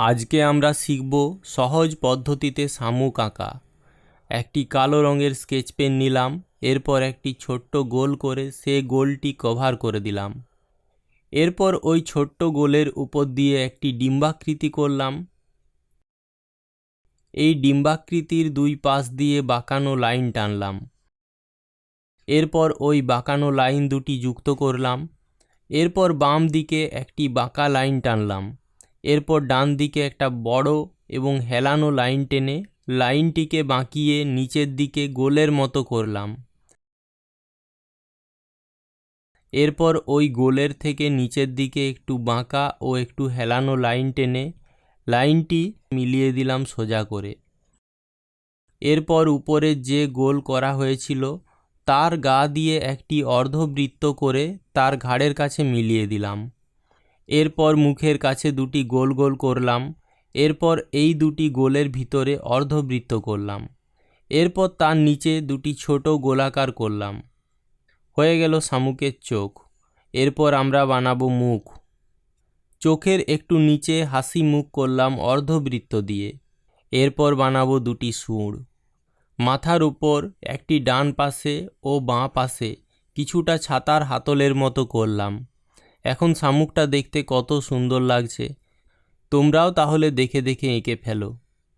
আজকে আমরা শিখব সহজ পদ্ধতিতে শামুক আঁকা। একটি কালো রঙের স্কেচ পেন নিলাম, এরপর একটি ছোট্ট গোল করে সে গোলটি কভার করে দিলাম। এরপর ওই ছোট্ট গোলের উপর দিয়ে একটি ডিম্বাকৃতি করলাম। এই ডিম্বাকৃতির দুই পাশ দিয়ে বাঁকানো লাইন টানলাম। এরপর ওই বাঁকানো লাইন দুটি যুক্ত করলাম। এরপর বাম দিকে একটি বাঁকা লাইন টানলাম। এরপর ডান দিকে একটা বড় এবং হেলানো লাইন টেনে লাইনটিকে বাঁকিয়ে নিচের দিকে গোলের মতো করলাম। এরপর ওই গোলের থেকে নিচের দিকে একটু বাঁকা ও একটু হেলানো লাইন টেনে লাইনটি মিলিয়ে দিলাম সোজা করে। এরপর উপরে যে গোল করা হয়েছিল, তার গা দিয়ে একটি অর্ধবৃত্ত করে তার ঘাড়ের কাছে মিলিয়ে দিলাম। এরপর মুখের কাছে দুটি গোল গোল করলাম, এরপর এই দুটি গোলের ভিতরে অর্ধবৃত্ত করলাম, এরপর তার নিচে দুটি ছোট গোলাকার করলাম। হয়ে গেল শামুকের চোখ, এরপর আমরা বানাবো মুখ। চোখের একটু নিচে হাসি মুখ করলাম অর্ধবৃত্ত দিয়ে, এরপর বানাবো দুটি সুর মাথার উপর একটি ডান পাশে ও বাঁ পাশে কিছুটা ছাতার হাতলের মতো করলাম। এখন শামুকটা দেখতে কত সুন্দর লাগছে। তোমরাও তাহলে দেখে দেখে এঁকে ফেলো।